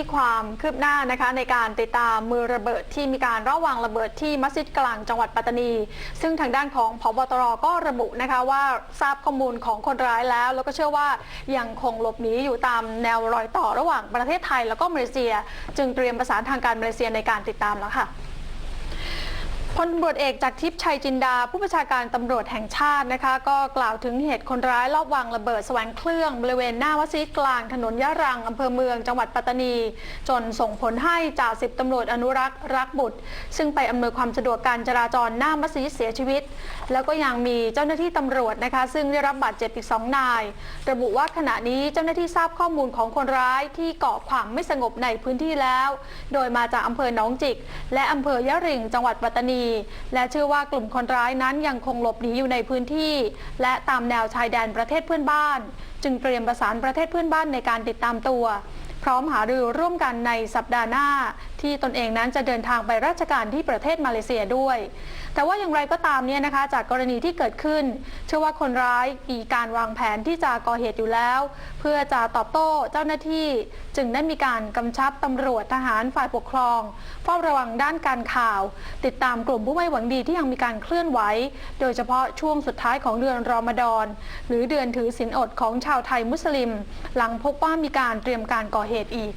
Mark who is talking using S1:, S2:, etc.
S1: ที่ความคืบหน้านะคะในการติดตามมือระเบิดที่มีการระวางระเบิดที่มัสยิดกลางจังหวัดปัตตานี ซึ่งทางด้านของพบตรก็ระบุนะคะว่าทราบข้อมูลของคนร้ายแล้ว แล้วก็เชื่อว่ายังคงหลบหนีอยู่ตามแนวรอยต่อระหว่างประเทศไทย แล้วก็มาเลเซีย จึงเตรียมประสานทางการมาเลเซียในการติดตามแล้วค่ะ พลตำรวจเอกจากทิพย์ชัยจินดา ผู้บัญชาการตำรวจแห่งชาตินะคะ ก็กล่าวถึงเหตุคนร้ายลอบวางระเบิดแสวงเครื่องบริเวณหน้าวัดซีกลางถนนยะรังอำเภอเมืองจังหวัดปัตตานี จนส่งผลให้จ่าสิบตำรวจอนุรักษ์รักบุตร ซึ่งไปอำนวยความสะดวกการจราจรหน้ามัสยิดเสียชีวิต แล้วก็ยังมีเจ้าหน้าที่ตำรวจนะคะ ซึ่งได้รับบาดเจ็บอีกสองนาย ระบุว่าขณะนี้เจ้าหน้าที่ทราบข้อมูลของคนร้ายที่ก่อความไม่สงบในพื้นที่แล้ว โดยมาจากอำเภอหนองจิก และอำเภอยะริงจังหวัดปัตตานีและเชื่อว่ากลุ่มคนร้ายนั้นยังคงหลบหนีอยู่ในพื้นที่ และตามแนวชายแดนประเทศเพื่อนบ้าน จึงเตรียมประสานประเทศเพื่อนบ้านในการติดตามตัว พร้อมหารือร่วมกันในสัปดาห์หน้า ที่ตนเองนั้นจะเดินทางไปราชการที่ประเทศมาเลเซียด้วย แต่ว่าอย่างไรก็ตามเนี่ยนะคะ จากกรณีที่เกิดขึ้น เชื่อว่าคนร้ายมีการวางแผนที่จะก่อเหตุอยู่แล้ว เพื่อจะตอบโต้เจ้าหน้าที่ จึงได้มีการกำชับตำรวจทหารฝ่ายปกครองเฝ้าระวังด้านการข่าว ติดตามกลุ่มผู้ไม่หวังดีที่ยังมีการเคลื่อนไหว โดยเฉพาะช่วงสุดท้ายของเดือนรอมฎอน หรือเดือนถือศีลอดของชาวไทยมุสลิม หลังพบว่ามีการเตรียมการก่อเหตุอีก